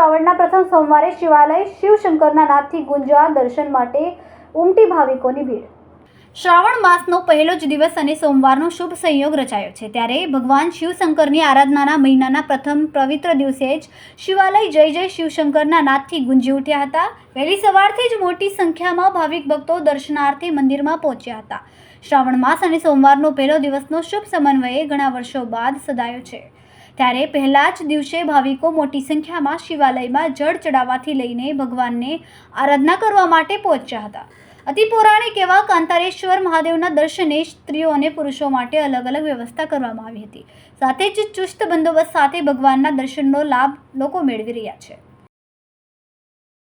શ્રાવણના પ્રથમ સોમવારે શિવાલય શિવશંકરના નાથથી ગુંજવા દર્શન માટે ઉમટી ભાવિકોની ભીડ. શ્રાવણ માસનો પહેલો જ દિવસ અને સોમવારનો શુભ સંયોગ રચાયો છે. ત્યારે ભગવાન શિવશંકરની આરાધનાના મહિનાના પ્રથમ પવિત્ર દિવસે જ શિવાલય જય જય શિવશંકરના નાથથી ગુંજી ઉઠ્યા હતા. વહેલી સવારથી જ મોટી સંખ્યામાં ભાવિક ભક્તો દર્શનાર્થે મંદિરમાં પહોંચ્યા હતા. શ્રાવણ માસ અને સોમવારનો પહેલો દિવસનો શુભ સમન્વયે ઘણા વર્ષો બાદ સદાયો છે. ત્યારે પહેલા જ દિવસે ભાવિકો મોટી સંખ્યામાં શિવાલયમાં જળ ચડાવવાથી લઈને ભગવાનને આરાધના કરવા માટે પહોંચ્યા હતા. અતિ પૌરાણિક એવા કાંતારેશ્વર મહાદેવના દર્શને સ્ત્રીઓ અને પુરુષો માટે અલગ અલગ વ્યવસ્થા કરવામાં આવી હતી. સાથે જ ચુસ્ત બંદોબસ્ત સાથે ભગવાનના દર્શનનો લાભ લોકો મેળવી રહ્યા છે.